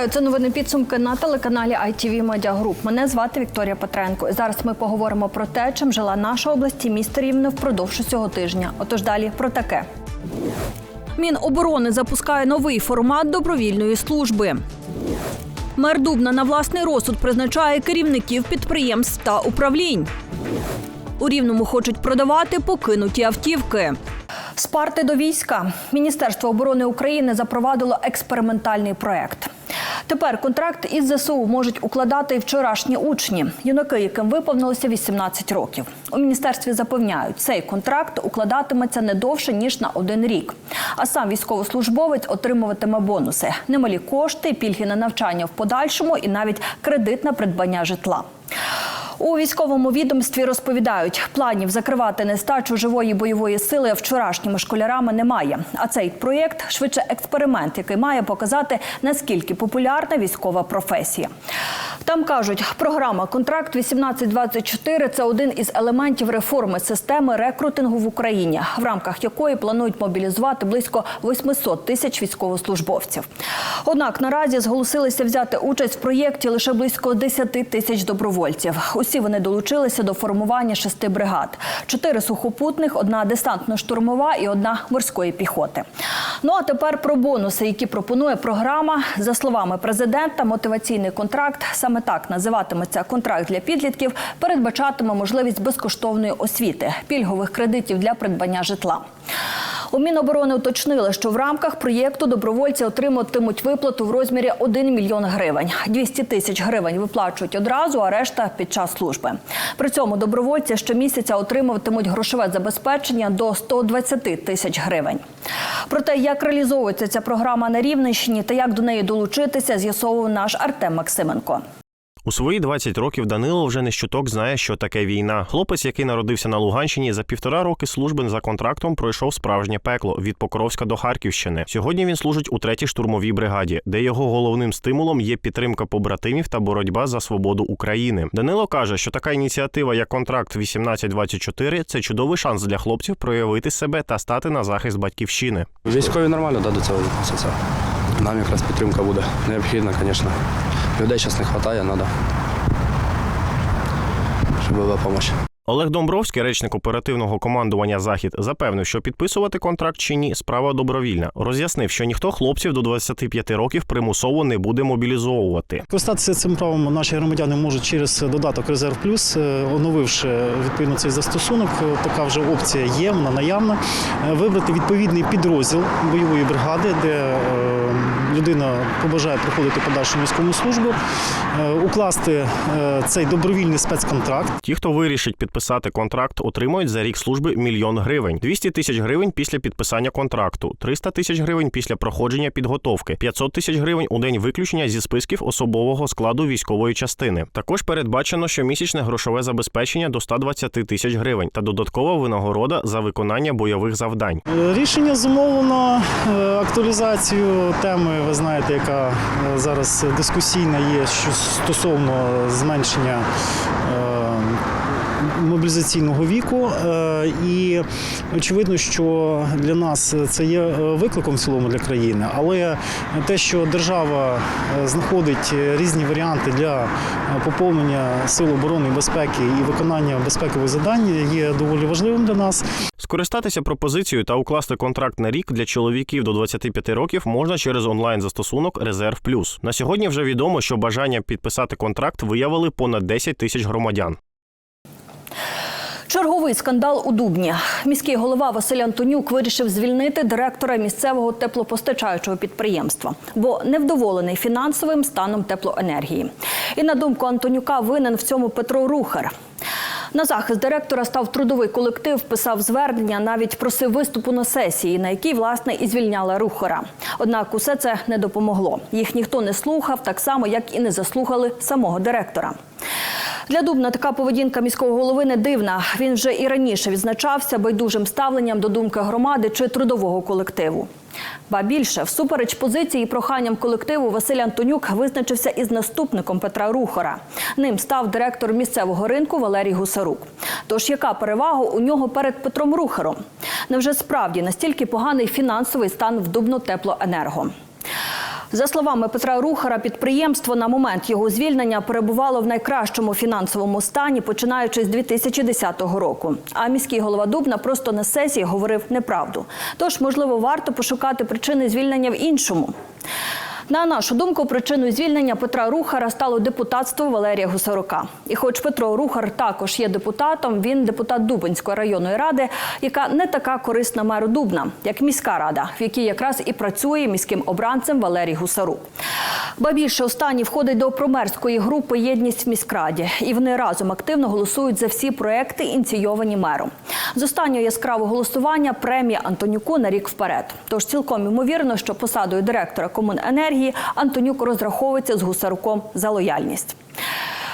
Вітаю, це новини підсумки на телеканалі ITV Media Group. Мене звати Вікторія Петренко. Зараз ми поговоримо про те, чим жила наша область і місто Рівне впродовж цього тижня. Отож далі про таке. Міноборони запускає новий формат добровільної служби. Мер Дубна на власний розсуд призначає керівників підприємств та управлінь. У Рівному хочуть продавати покинуті автівки. З парти до війська Міністерство оборони України запровадило експериментальний проект. Тепер контракт із ЗСУ можуть укладати і вчорашні учні, юнаки, яким виповнилося 18 років. У міністерстві запевняють, цей контракт укладатиметься не довше ніж на один рік. А сам військовослужбовець отримуватиме бонуси, немалі кошти, пільги на навчання в подальшому і навіть кредит на придбання житла. У військовому відомстві розповідають, планів закривати нестачу живої бойової сили вчорашніми школярами немає. А цей проєкт швидше експеримент, який має показати наскільки популярна військова професія. Там кажуть, програма Контракт 1824 це один із елементів реформи системи рекрутингу в Україні, в рамках якої планують мобілізувати близько 800 тисяч військовослужбовців. Однак наразі зголосилися взяти участь в проєкті лише близько 10 тисяч добровольців. Усі вони долучилися до формування шести бригад: чотири сухопутних, одна десантно-штурмова і одна морської піхоти. Ну а тепер про бонуси, які пропонує програма. За словами президента, мотиваційний контракт саме так називатиметься контракт для підлітків, передбачатиме можливість безкоштовної освіти, пільгових кредитів для придбання житла. У Міноборони уточнили, що в рамках проєкту добровольці отриматимуть виплату в розмірі 1 мільйон гривень. 200 тисяч гривень виплачують одразу, а решта під час служби. При цьому добровольці щомісяця отримуватимуть грошове забезпечення до 120 тисяч гривень. Про те, як реалізовується ця програма на Рівненщині та як до неї долучитися, з'ясовував наш Артем Максименко. У свої 20 років Данило вже не щуток знає, що таке війна. Хлопець, який народився на Луганщині, за півтора роки служби за контрактом пройшов справжнє пекло від Покровська до Харківщини. Сьогодні він служить у третій штурмовій бригаді, де його головним стимулом є підтримка побратимів та боротьба за свободу України. Данило каже, що така ініціатива, як контракт 1824 – це чудовий шанс для хлопців проявити себе та стати на захист батьківщини. Військові нормально да, до цього відносяться. Нам якраз підтримка буде необхідна, звісно. Людей зараз не вистачає, треба, щоб була допомога. Олег Домбровський, речник оперативного командування Захід, запевнив, що підписувати контракт чи ні справа добровільна. Роз'яснив, що ніхто хлопців до 25 років примусово не буде мобілізовувати. Користатися цим правом наші громадяни можуть через додаток Резерв Плюс, е, оновивши відповідно цей застосунок. Така вже опція є, вона наявна. Е, Вибрати відповідний підрозділ бойової бригади, де е, людина побажає проходити подальшу військову службу, е, укласти е, цей добровільний спецконтракт. Ті, хто вирішить підписати контракт, отримують за рік служби мільйон гривень, 200 тисяч гривень після підписання контракту, 300 тисяч гривень після проходження підготовки, 500 тисяч гривень у день виключення зі списків особового складу військової частини. Також передбачено щомісячне грошове забезпечення до 120 тисяч гривень та додаткова винагорода за виконання бойових завдань. Е, Рішення зумовлено актуалізацією теми, ви знаєте, яка е, зараз дискусійна є стосовно зменшення е, мобілізаційного віку. Е, І очевидно, що для нас це є е, викликом в цілому для країни, але те, що держава е, знаходить різні варіанти для поповнення сил оборони і безпеки і виконання безпекових завдань, є доволі важливим для нас. Скористатися пропозицією та укласти контракт на рік для чоловіків до 25 років можна через онлайн-застосунок Резерв Плюс. На сьогодні вже відомо, що бажання підписати контракт виявили понад 10 тисяч громадян. Черговий скандал у Дубні. Міський голова Василь Антонюк вирішив звільнити директора місцевого теплопостачаючого підприємства, бо невдоволений фінансовим станом теплоенергії. І на думку Антонюка, винен в цьому Петро Рухер. На захист директора став трудовий колектив, писав звернення, навіть просив виступу на сесії, на якій власне і звільняла Рухера. Однак усе це не допомогло. Їх ніхто не слухав, так само як і не заслухали самого директора. Для Дубна така поведінка міського голови не дивна. Він вже і раніше відзначався байдужим ставленням до думки громади чи трудового колективу. Ба більше, всупереч позиції і проханням колективу, Василь Антонюк визначився із наступником Петра Рухора. Ним став директор місцевого ринку Валерій Гусарук. Тож яка перевага у нього перед Петром Рухером? Невже справді настільки поганий фінансовий стан в Дубно теплоенерго? За словами Петра Рухара, підприємство на момент його звільнення перебувало в найкращому фінансовому стані, починаючи з 2010 року. А міський голова Дубна просто на сесії говорив неправду. Тож, можливо, варто пошукати причини звільнення в іншому. На нашу думку, причиною звільнення Петра Рухара стало депутатство Валерія Гусарука. І хоч Петро Рухар також є депутатом, він депутат Дубинської районної ради, яка не така корисна меру Дубна, як міська рада, в якій якраз і працює міським обранцем Валерій Гусарук. Ба більше останній входить до промерської групи Єдність в міськраді, і вони разом активно голосують за всі проекти, ініційовані мером. З останнього яскравого голосування премія Антонюку на рік вперед. Тож цілком ймовірно, що посадою директора комуненергії Антонюк розраховується з гусаруком за лояльність.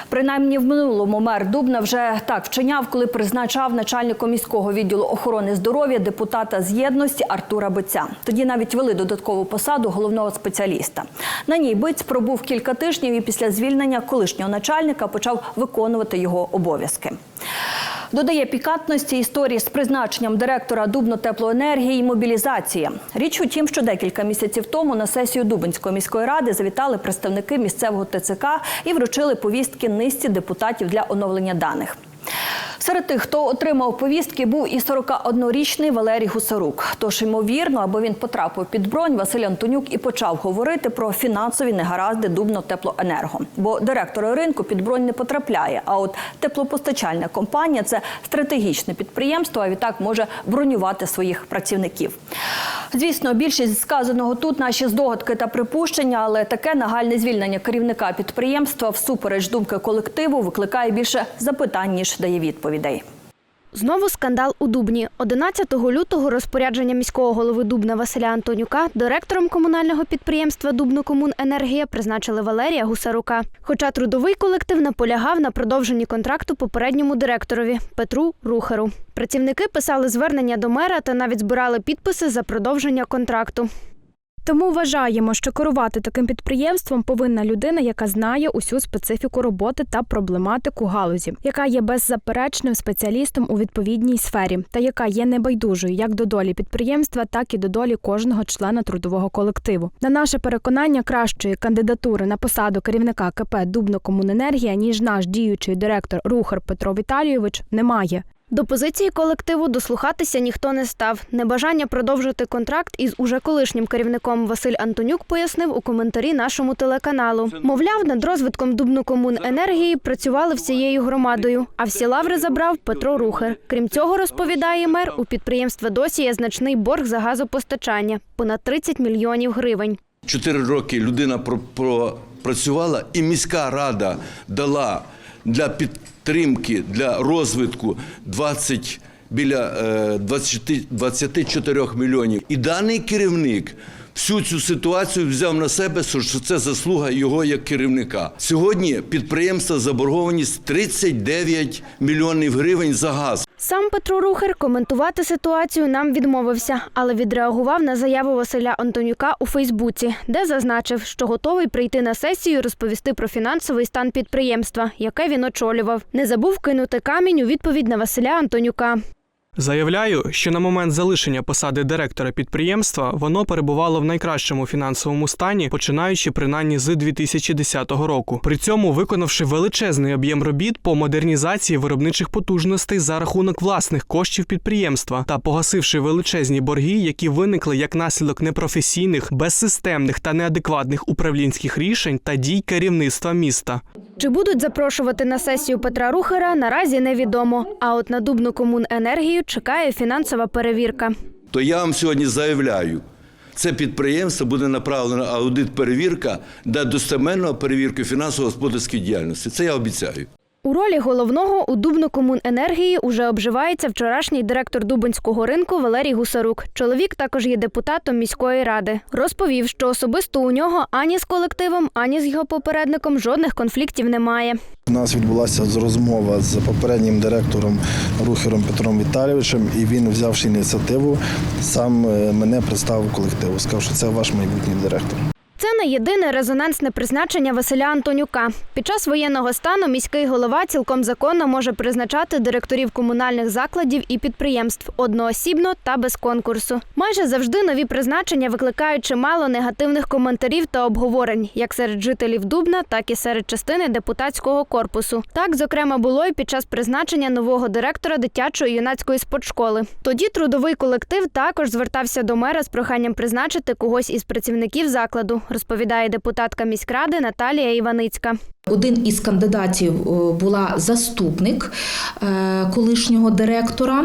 Принаймні в минулому мер Дубна вже так вчиняв, коли призначав начальником міського відділу охорони здоров'я депутата з єдності Артура Биця. Тоді навіть вели додаткову посаду головного спеціаліста. На ній биць пробув кілька тижнів і після звільнення колишнього начальника почав виконувати його обов'язки. Додає пікантності історії з призначенням директора Дубно-теплоенергії і мобілізації. Річ у тім, що декілька місяців тому на сесію Дубинської міської ради завітали представники місцевого ТЦК і вручили повістки низці депутатів для оновлення даних. Серед тих, хто отримав повістки, був і 41-річний Валерій Гусарук. Тож, ймовірно, аби він потрапив під бронь, Василь Антонюк і почав говорити про фінансові негаразди Дубно-теплоенерго. Бо директор ринку під бронь не потрапляє. А от теплопостачальна компанія це стратегічне підприємство, а відтак може бронювати своїх працівників. Звісно, більшість сказаного тут наші здогадки та припущення, але таке нагальне звільнення керівника підприємства всупереч думки колективу викликає більше запитань ніж дає відповідей. Знову скандал у Дубні. 11 лютого розпорядження міського голови Дубна Василя Антонюка директором комунального підприємства Дубнокомуненергія призначили Валерія Гусарука. Хоча трудовий колектив наполягав на продовженні контракту попередньому директорові Петру Рухеру. Працівники писали звернення до мера та навіть збирали підписи за продовження контракту. Тому вважаємо, що керувати таким підприємством повинна людина, яка знає усю специфіку роботи та проблематику галузі, яка є беззаперечним спеціалістом у відповідній сфері, та яка є небайдужою як до долі підприємства, так і до долі кожного члена трудового колективу. На наше переконання, кращої кандидатури на посаду керівника КП Дубнокомуненергія, ніж наш діючий директор Рухар Петро Віталійович, немає. До позиції колективу дослухатися ніхто не став. Небажання продовжити контракт із уже колишнім керівником Василь Антонюк пояснив у коментарі нашому телеканалу. Мовляв, над розвитком Дубнокомуненергії працювали всією громадою, а всі лаври забрав Петро Рухер. Крім цього, розповідає мер, у підприємства досі є значний борг за газопостачання понад 30 мільйонів гривень. Чотири роки людина пропрацювала, і міська рада дала для підтримки, для розвитку 20, біля е, 20, 24 мільйонів. І даний керівник всю цю ситуацію взяв на себе, що це заслуга його як керівника. Сьогодні підприємство заборгованість 39 мільйонів гривень за газ. Сам Петро Рухер коментувати ситуацію нам відмовився, але відреагував на заяву Василя Антонюка у Фейсбуці, де зазначив, що готовий прийти на сесію розповісти про фінансовий стан підприємства, яке він очолював. Не забув кинути камінь у відповідь на Василя Антонюка. Заявляю, що на момент залишення посади директора підприємства воно перебувало в найкращому фінансовому стані, починаючи принаймні з 2010 року. При цьому виконавши величезний об'єм робіт по модернізації виробничих потужностей за рахунок власних коштів підприємства та погасивши величезні борги, які виникли як наслідок непрофесійних, безсистемних та неадекватних управлінських рішень та дій керівництва міста. Чи будуть запрошувати на сесію Петра Рухера, наразі невідомо. А от на Дубну комуненергію чекає фінансова перевірка. то я вам сьогодні заявляю, це підприємство буде направлено аудит-перевірка для достеменного перевірки фінансово-господарської діяльності. Це я обіцяю. У ролі головного у Дубнокомуненергії уже обживається вчорашній директор Дубинського ринку Валерій Гусарук. Чоловік також є депутатом міської ради. Розповів, що особисто у нього ані з колективом, ані з його попередником жодних конфліктів немає. У нас відбулася розмова з попереднім директором Рухером Петром Віталійовичем, і він, взявши ініціативу, сам е, мене представив колективу. Сказав, що це ваш майбутній директор. Це не єдине резонансне призначення Василя Антонюка. Під час воєнного стану міський голова цілком законно може призначати директорів комунальних закладів і підприємств одноосібно та без конкурсу. Майже завжди нові призначення викликають чимало негативних коментарів та обговорень, як серед жителів Дубна, так і серед частини депутатського корпусу. Так, зокрема, було і під час призначення нового директора дитячої юнацької спортшколи. Тоді трудовий колектив також звертався до мера з проханням призначити когось із працівників закладу, розповідає депутатка міськради Наталія Іваницька. Один із кандидатів е, була заступник е, колишнього директора.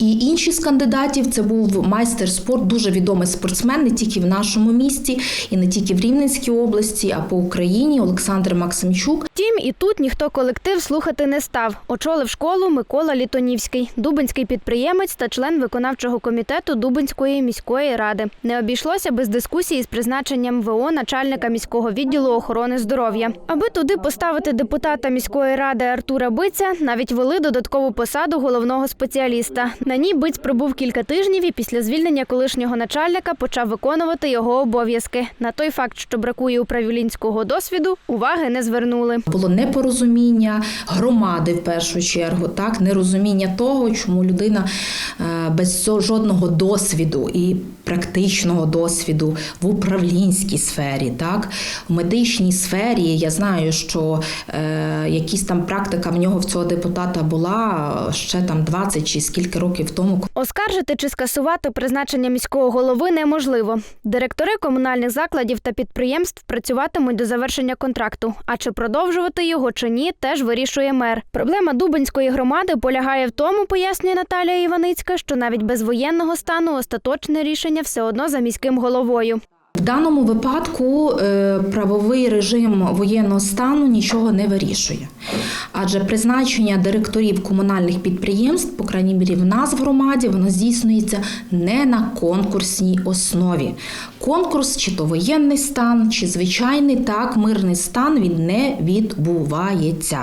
І інші з кандидатів це був майстер спорту, дуже відомий спортсмен не тільки в нашому місті, і не тільки в Рівненській області, а по Україні Олександр Максимчук. Втім, і тут ніхто колектив слухати не став. Очолив школу Микола Літонівський, дубинський підприємець та член виконавчого комітету Дубинської міської ради. Не обійшлося без дискусії з призначенням ВО начальника міського відділу охорони здоров'я. Аби туди поставити депутата міської ради Артура Биця, навіть вели додаткову посаду головного спеціаліста. На ній биць пробув кілька тижнів і після звільнення колишнього начальника почав виконувати його обов'язки. На той факт, що бракує управлінського досвіду, уваги не звернули. Було непорозуміння громади в першу чергу, так нерозуміння того, чому людина е, без жодного досвіду і практичного досвіду в управлінській сфері, так в медичній сфері. Я знаю, що е, якісь там практика в нього в цього депутата була е, ще там 20 чи скільки років тому, Оскаржити чи скасувати призначення міського голови неможливо. Директори комунальних закладів та підприємств працюватимуть до завершення контракту. А чи продовжувати його чи ні, теж вирішує мер. Проблема Дубинської громади полягає в тому, пояснює Наталія Іваницька, що навіть без воєнного стану остаточне рішення все одно за міським головою. В даному випадку е, правовий режим воєнного стану нічого не вирішує. Адже призначення директорів комунальних підприємств, по крайній мірі в нас в громаді, воно здійснюється не на конкурсній основі. Конкурс, чи то воєнний стан, чи звичайний так, мирний стан він не відбувається.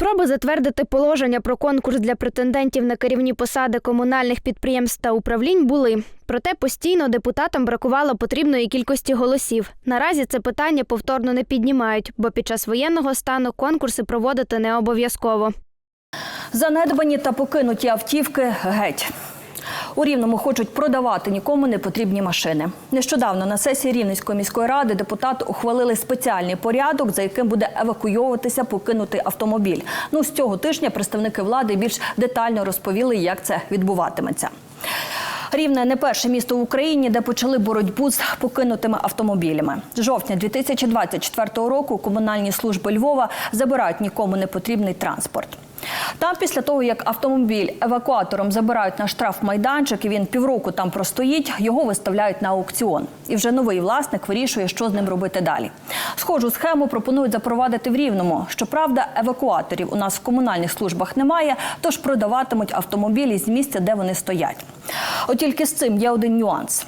Спроби затвердити положення про конкурс для претендентів на керівні посади комунальних підприємств та управлінь були. Проте постійно депутатам бракувало потрібної кількості голосів. Наразі це питання повторно не піднімають, бо під час воєнного стану конкурси проводити не обов'язково. Занедбані та покинуті автівки геть. У Рівному хочуть продавати нікому не потрібні машини. Нещодавно на сесії Рівненської міської ради депутати ухвалили спеціальний порядок, за яким буде евакуйовуватися покинутий автомобіль. Ну з цього тижня представники влади більш детально розповіли, як це відбуватиметься. Рівне не перше місто в Україні, де почали боротьбу з покинутими автомобілями. З жовтня 2024 року комунальні служби Львова забирають нікому не потрібний транспорт. Там, після того, як автомобіль евакуатором забирають на штрафмайданчик, і він півроку там простоїть, його виставляють на аукціон. І вже новий власник вирішує, що з ним робити далі. Схожу схему пропонують запровадити в Рівному. Щоправда, евакуаторів у нас в комунальних службах немає, тож продаватимуть автомобілі з місця, де вони стоять. От тільки з цим є один нюанс.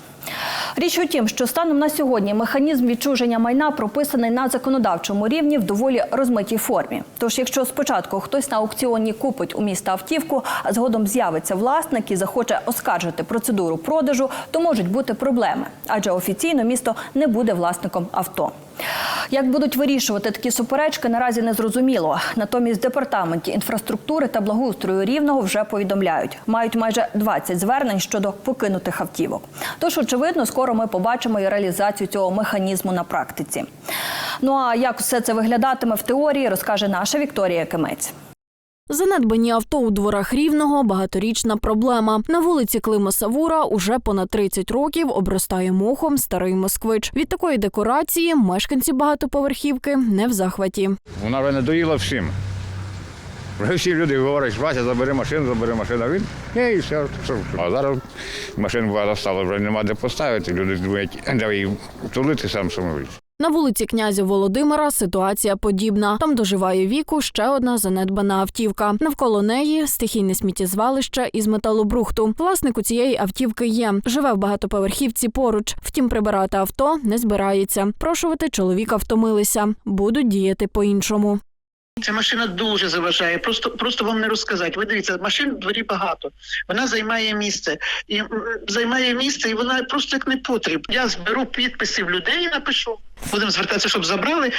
Річ у тім, що станом на сьогодні механізм відчуження майна прописаний на законодавчому рівні в доволі розмитій формі. Тож, якщо спочатку хтось на аукціоні купить у міста автівку, а згодом з'явиться власник і захоче оскаржити процедуру продажу, то можуть бути проблеми, адже офіційно місто не буде власником авто. Як будуть вирішувати такі суперечки, наразі не зрозуміло. Натомість департаменті інфраструктури та благоустрою рівного вже повідомляють, мають майже 20 звернень щодо покинутих автівок. Тож, очевидно, скоро ми побачимо і реалізацію цього механізму на практиці. Ну а як все це виглядатиме в теорії, розкаже наша Вікторія Кимець. Занедбані авто у дворах рівного багаторічна проблема. На вулиці Клима Савура уже понад 30 років обростає мохом старий москвич. Від такої декорації мешканці багатоповерхівки не в захваті. Вона вже надоїла всім. Вже всі люди говорять, Вася, забери машину, забери машину. А він ні, і все. А зараз машин багато стало, вже нема де поставити. Люди думають, де її тулити сам самович. На вулиці князя Володимира ситуація подібна. Там доживає віку ще одна занедбана автівка. Навколо неї стихійне сміттєзвалище із металобрухту. Власник у цієї автівки є. Живе в багатоповерхівці поруч. Втім, прибирати авто не збирається. Прошувати чоловіка втомилися. Будуть діяти по-іншому. Ця машина дуже заважає. Просто просто вам не розказати. Ви дивіться, машин в дворі багато. Вона займає місце і займає місце, і вона просто як не потріб. Я зберу підписи в людей напишу. Будемо звертатися, щоб забрали.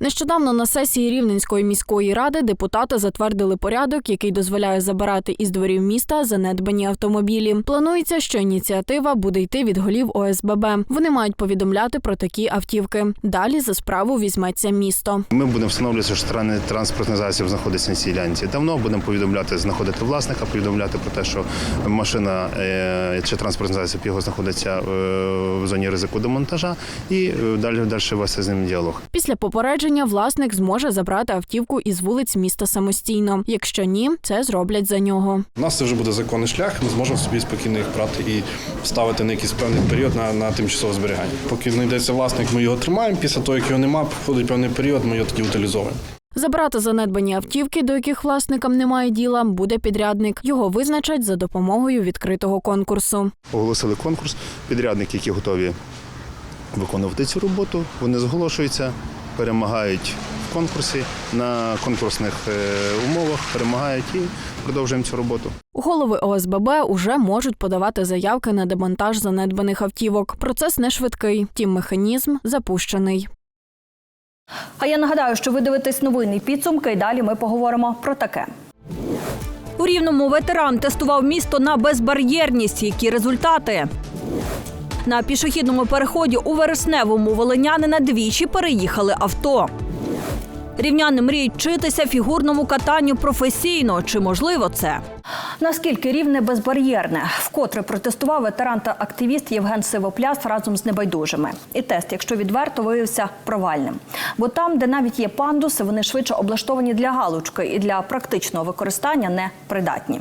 Нещодавно на сесії Рівненської міської ради депутати затвердили порядок, який дозволяє забирати із дворів міста занедбані автомобілі. Планується, що ініціатива буде йти від голів ОСББ. Вони мають повідомляти про такі автівки. Далі за справу візьметься місто. Ми будемо встановлювати, що транспортний засіб знаходиться на цій ділянці. Давно будемо повідомляти, знаходити власника, повідомляти про те, що машина е, чи транспортний засіб його знаходиться е, в зоні ризику демонтажа, і е, далі далі вести з ним діалог. Після попередження власник зможе забрати автівку із вулиць міста самостійно. Якщо ні, це зроблять за нього. У нас це вже буде законний шлях. Ми зможемо собі спокійно їх брати і ставити на якийсь певний період на, на тимчасове зберігання. Поки знайдеться власник, ми його тримаємо. Після того, як його немає, проходить певний період, ми його тоді утилізовуємо. Забрати занедбані автівки, до яких власникам немає діла, буде підрядник. Його визначать за допомогою відкритого конкурсу. Оголосили конкурс. Підрядники, які готові виконувати цю роботу, вони зголошуються, перемагають в конкурсі на конкурсних е, умовах, перемагають і продовжуємо цю роботу. Голови ОСББ уже можуть подавати заявки на демонтаж занедбаних автівок. Процес не швидкий, втім механізм запущений. А я нагадаю, що ви дивитесь новинні підсумки, і далі ми поговоримо про таке. У рівному ветеран тестував місто на безбар'єрність. Які результати? На пішохідному переході у вересневому волинянина двічі переїхали авто. Рівняни мріють вчитися фігурному катанню професійно. Чи можливо це? Наскільки рівне безбар'єрне? Вкотре протестував ветеран та активіст Євген Сивопляс разом з небайдужими. І тест, якщо відверто, виявився провальним. Бо там, де навіть є пандуси, вони швидше облаштовані для галочки і для практичного використання не придатні.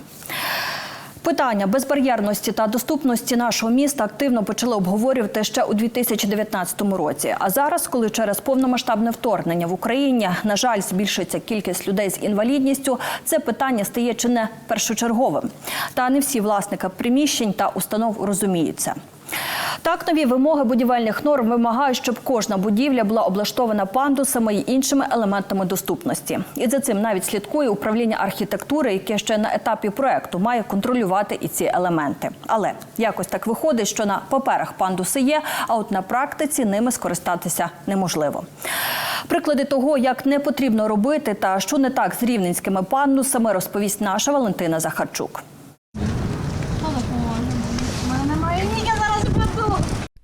Питання безбар'єрності та доступності нашого міста активно почали обговорювати ще у 2019 році. А зараз, коли через повномасштабне вторгнення в Україні, на жаль, збільшиться кількість людей з інвалідністю, це питання стає чи не першочерговим. Та не всі власники приміщень та установ розуміються. Так, нові вимоги будівельних норм вимагають, щоб кожна будівля була облаштована пандусами і іншими елементами доступності. І за цим навіть слідкує управління архітектури, яке ще на етапі проекту має контролювати і ці елементи. Але якось так виходить, що на паперах пандуси є, а от на практиці ними скористатися неможливо. Приклади того, як не потрібно робити та що не так з рівненськими пандусами, розповість наша Валентина Захарчук.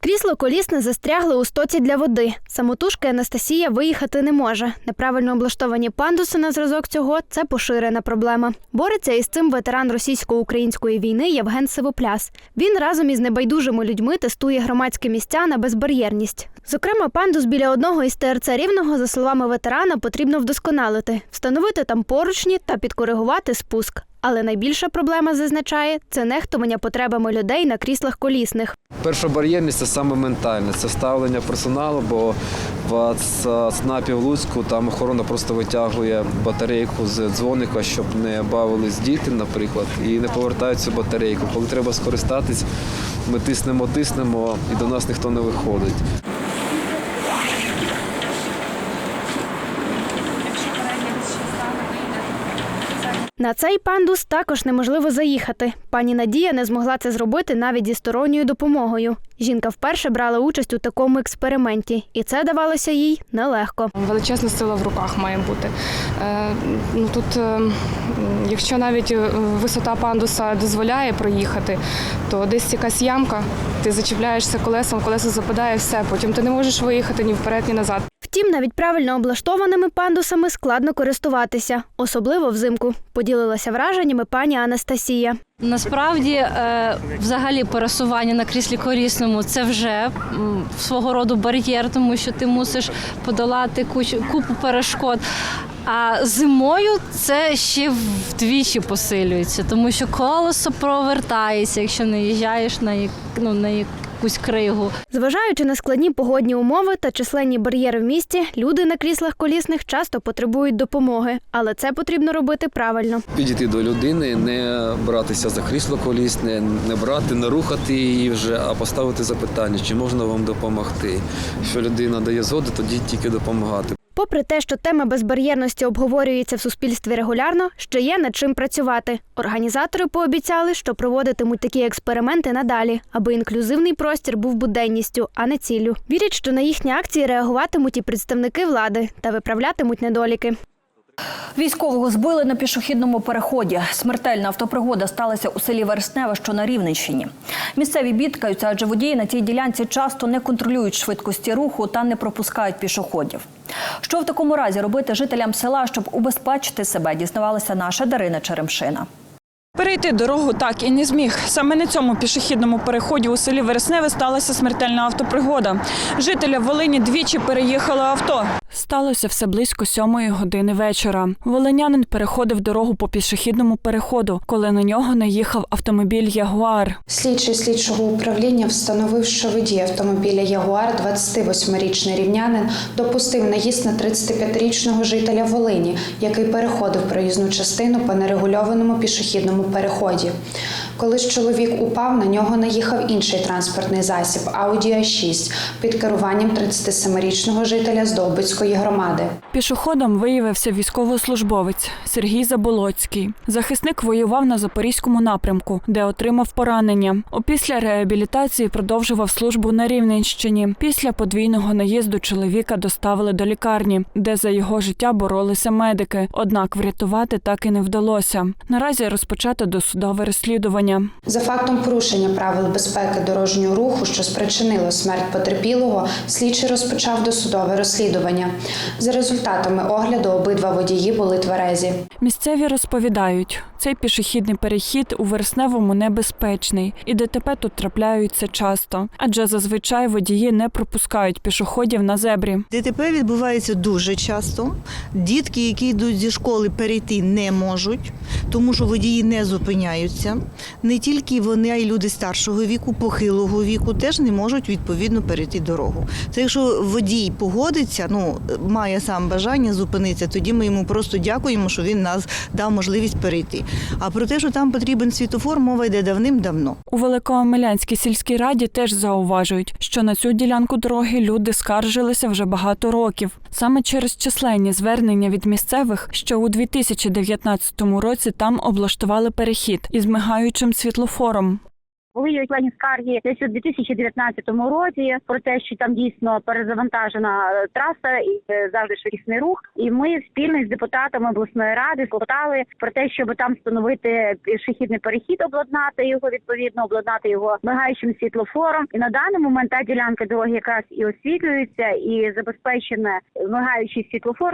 Крісло колісне застрягли у стоці для води. Самотужки Анастасія виїхати не може. Неправильно облаштовані пандуси на зразок цього це поширена проблема. Бореться із цим ветеран російсько-української війни Євген Сивопляс. Він разом із небайдужими людьми тестує громадські місця на безбар'єрність. Зокрема, пандус біля одного із ТРЦ Рівного, за словами ветерана, потрібно вдосконалити, встановити там поручні та підкоригувати спуск. Але найбільша проблема зазначає це нехтування потребами людей на кріслах колісних. Перша бар'єрність це саме ментальне, це ставлення персоналу, бо в ЦНАПі в Луцьку там охорона просто витягує батарейку з дзвоника, щоб не бавились діти, наприклад, і не повертають цю батарейку. Коли треба скористатись, ми тиснемо, тиснемо, і до нас ніхто не виходить. На цей пандус також неможливо заїхати. Пані Надія не змогла це зробити навіть зі сторонньою допомогою. Жінка вперше брала участь у такому експерименті, і це давалося їй нелегко. Величезна сила в руках має бути. Е, ну тут, е, м, якщо навіть е, висота пандуса дозволяє проїхати, то десь якась ямка, ти зачіпляєшся колесом, колесо западає, все. Потім ти не можеш виїхати ні вперед, ні назад. Втім, навіть правильно облаштованими пандусами складно користуватися, особливо взимку. Поділилася враженнями пані Анастасія. Насправді, е, взагалі, пересування на кріслі корісному це вже свого роду бар'єр, тому що ти мусиш подолати купу перешкод. А зимою це ще вдвічі посилюється, тому що колесо провертається, якщо не їжджаєш на, ну, на якусь кригу. Зважаючи на складні погодні умови та численні бар'єри в місті, люди на кріслах колісних часто потребують допомоги, але це потрібно робити правильно. Підійти до людини, не братися за крісло колісне, не брати, не рухати її вже, а поставити запитання, чи можна вам допомогти. Якщо людина дає згоду, тоді тільки допомагати. Попри те, що тема безбар'єрності обговорюється в суспільстві регулярно, ще є над чим працювати. Організатори пообіцяли, що проводитимуть такі експерименти надалі, аби інклюзивний простір був буденністю, а не ціллю. Вірять, що на їхні акції реагуватимуть і представники влади та виправлятимуть недоліки. Військового збили на пішохідному переході. Смертельна автопригода сталася у селі Вересневе, що на Рівненщині. Місцеві бідкаються, адже водії на цій ділянці часто не контролюють швидкості руху та не пропускають пішоходів. Що в такому разі робити жителям села, щоб убезпечити себе, дізнавалася наша Дарина Черемшина. Перейти дорогу так і не зміг. Саме на цьому пішохідному переході у селі Вересневе сталася смертельна автопригода. Жителя Волині двічі переїхало авто. Сталося все близько сьомої години вечора. Волинянин переходив дорогу по пішохідному переходу, коли на нього наїхав автомобіль Ягуар. Слідчий слідчого управління встановив, що водій автомобіля Ягуар, 28-річний рівнянин, допустив наїзд на 35-річного жителя Волині, який переходив проїзну частину по нерегульованому пішохідному переході. Коли ж чоловік упав, на нього наїхав інший транспортний засіб Audi A6 під керуванням 37-річного жителя Здолбицької громади. Пішоходом виявився військовослужбовець Сергій Заболоцький. Захисник воював на запорізькому напрямку, де отримав поранення. Опісля реабілітації продовжував службу на Рівненщині. Після подвійного наїзду чоловіка доставили до лікарні, де за його життя боролися медики. Однак врятувати так і не вдалося. Наразі розпочато досудове розслідування. За фактом порушення правил безпеки дорожнього руху, що спричинило смерть потерпілого, слідчий розпочав досудове розслідування. За результатами огляду обидва водії були тверезі. Місцеві розповідають, цей пішохідний перехід у вересневому небезпечний, і ДТП тут трапляються часто, адже зазвичай водії не пропускають пішоходів на зебрі. ДТП відбувається дуже часто. Дітки, які йдуть зі школи, перейти не можуть, тому що водії не зупиняються. Не тільки вони, а й люди старшого віку, похилого віку теж не можуть відповідно перейти дорогу. Це якщо водій погодиться, ну має сам бажання зупинитися, тоді ми йому просто дякуємо, що він нас дав можливість перейти. А про те, що там потрібен світофор, мова йде давним-давно. У Великоомелянській сільській раді теж зауважують, що на цю ділянку дороги люди скаржилися вже багато років. Саме через численні звернення від місцевих, що у 2019 році там облаштували перехід із мигаючим світлофором. Були численні скарги десь у 2019 році про те, що там дійсно перезавантажена е, траса і е, завжди швидкісний рух. І ми спільно з депутатами обласної ради клопотали про те, щоб там встановити пішохідний перехід, обладнати його відповідно, обладнати його мигаючим світлофором. І на даний момент та ділянка дороги якраз і освітлюється, і забезпечене мигаючий світлофор.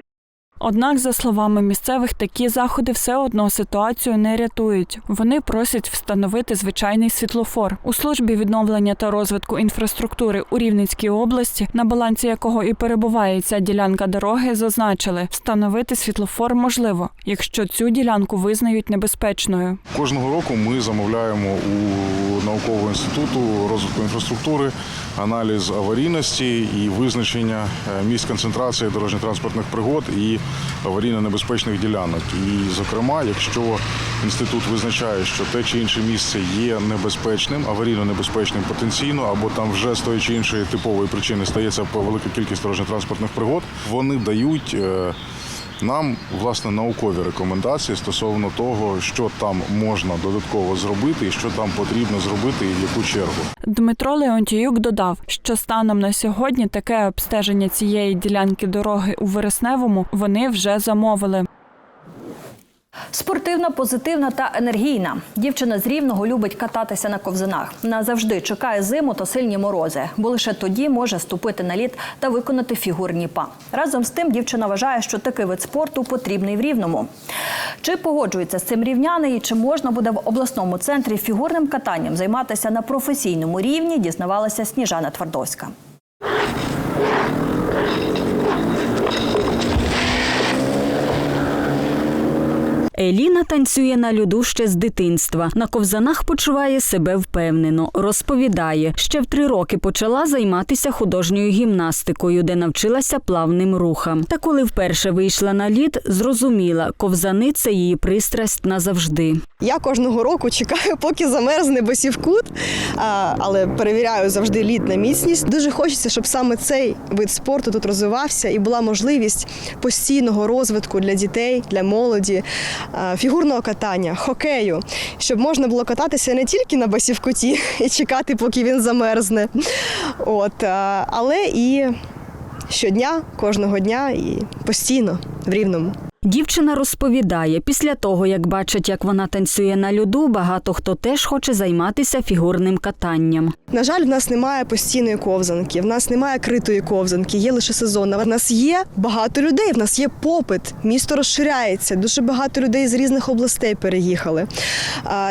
Однак, за словами місцевих, такі заходи все одно ситуацію не рятують. Вони просять встановити звичайний світлофор у службі відновлення та розвитку інфраструктури у Рівненській області, на балансі якого і перебуває ця ділянка дороги, зазначили, встановити світлофор можливо, якщо цю ділянку визнають небезпечною. Кожного року ми замовляємо у наукового інституту розвитку інфраструктури аналіз аварійності і визначення е, місць концентрації дорожньо-транспортних пригод і аварійно-небезпечних ділянок. І, зокрема, якщо інститут визначає, що те чи інше місце є небезпечним, аварійно небезпечним потенційно, або там вже з тої чи іншої типової причини стається велика кількість дорожньо-транспортних пригод, вони дають. Нам власне наукові рекомендації стосовно того, що там можна додатково зробити, і що там потрібно зробити, і в яку чергу. Дмитро Леонтіюк додав, що станом на сьогодні таке обстеження цієї ділянки дороги у Вересневому вони вже замовили. Спортивна, позитивна та енергійна. Дівчина з рівного любить кататися на ковзанах. Вона завжди чекає зиму та сильні морози, бо лише тоді може ступити на лід та виконати фігурні па. Разом з тим, дівчина вважає, що такий вид спорту потрібний в рівному. Чи погоджується з цим рівняни і чи можна буде в обласному центрі фігурним катанням займатися на професійному рівні? Дізнавалася Сніжана Твардовська. Еліна танцює на льоду ще з дитинства. На ковзанах почуває себе впевнено. Розповідає, ще в три роки почала займатися художньою гімнастикою, де навчилася плавним рухам. Та коли вперше вийшла на лід, зрозуміла, ковзани це її пристрасть назавжди. Я кожного року чекаю, поки замерзне босівкут, але перевіряю завжди лід на міцність. Дуже хочеться, щоб саме цей вид спорту тут розвивався і була можливість постійного розвитку для дітей, для молоді, фігурного катання, хокею, щоб можна було кататися не тільки на басівкуті і чекати, поки він замерзне, от, але і щодня, кожного дня і постійно в рівному. Дівчина розповідає, після того, як бачить, як вона танцює на льоду, багато хто теж хоче займатися фігурним катанням. На жаль, в нас немає постійної ковзанки, в нас немає критої ковзанки, є лише сезонна. В нас є багато людей, в нас є попит. Місто розширяється. Дуже багато людей з різних областей переїхали.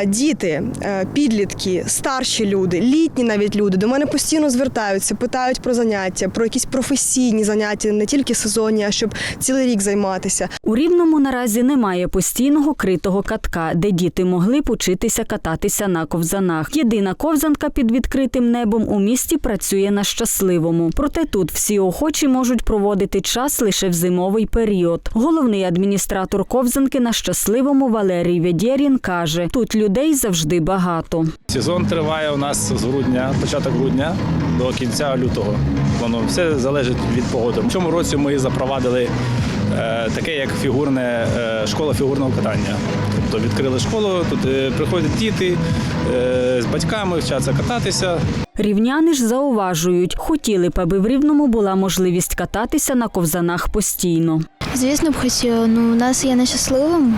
Діти, е, підлітки, старші люди, літні навіть люди до мене постійно звертаються, питають про заняття, про якісь професійні заняття, не тільки сезонні, а щоб цілий рік займатися. Рівному наразі немає постійного критого катка, де діти могли б учитися кататися на ковзанах. Єдина ковзанка під відкритим небом у місті працює на щасливому. Проте тут всі охочі можуть проводити час лише в зимовий період. Головний адміністратор ковзанки на щасливому Валерій Ведєрін каже: тут людей завжди багато. Сезон триває у нас з грудня, початок грудня до кінця лютого. Воно все залежить від погоди. В цьому році ми запровадили таке, як фігурне е, школа фігурного катання. Тобто відкрили школу, тут е, приходять діти е, з батьками, вчаться кататися. Рівняни ж зауважують, хотіли б, аби в Рівному була можливість кататися на ковзанах постійно. Звісно б хотіла. Ну, у нас є нещасливим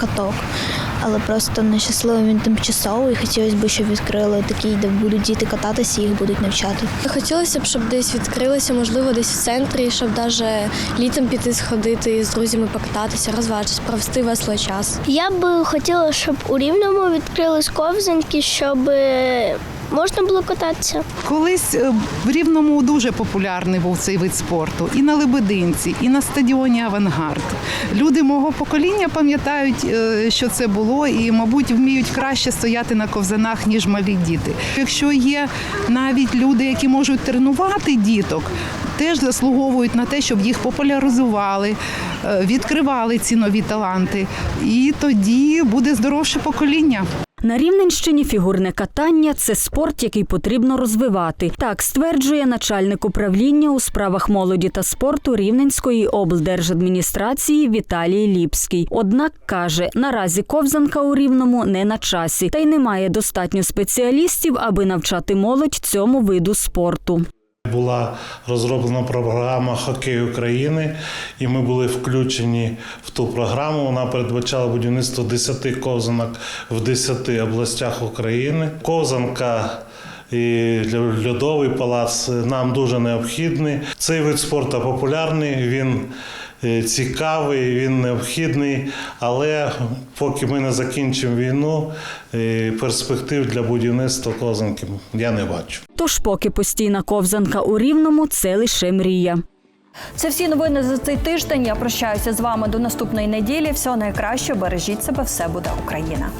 каток, але просто нещасливим він тимчасовий. Хотілося б, щоб відкрили такий, де будуть діти кататися і їх будуть навчати. Хотілося б, щоб десь відкрилися, можливо, десь в центрі, щоб навіть літом піти сходити з друзями покататися, розважитися, провести веселий час. Я б хотіла, щоб у Рівному відкрились ковзанки, щоб можна було кататися. Колись е, в Рівному дуже популярний був цей вид спорту і на Лебединці, і на стадіоні Авангард. Люди мого покоління пам'ятають, е, що це було, і, мабуть, вміють краще стояти на ковзанах, ніж малі діти. Якщо є навіть люди, які можуть тренувати діток, теж заслуговують на те, щоб їх популяризували, е, відкривали ці нові таланти. І тоді буде здоровше покоління. На Рівненщині фігурне катання це спорт, який потрібно розвивати. Так стверджує начальник управління у справах молоді та спорту Рівненської облдержадміністрації Віталій Ліпський. Однак каже, наразі ковзанка у Рівному не на часі, та й немає достатньо спеціалістів, аби навчати молодь цьому виду спорту. Була розроблена програма Хокей України, і ми були включені в ту програму. Вона передбачала будівництво 10 ковзанок в 10 областях України. Ковзанка і льодовий палац нам дуже необхідний. Цей вид спорту популярний. Він цікавий, він необхідний, але поки ми не закінчимо війну, е, перспектив для будівництва ковзанки я не бачу. Тож, поки постійна ковзанка у Рівному це лише мрія. Це всі новини за цей тиждень. Я прощаюся з вами до наступної неділі. Всього найкраще, бережіть себе, все буде Україна.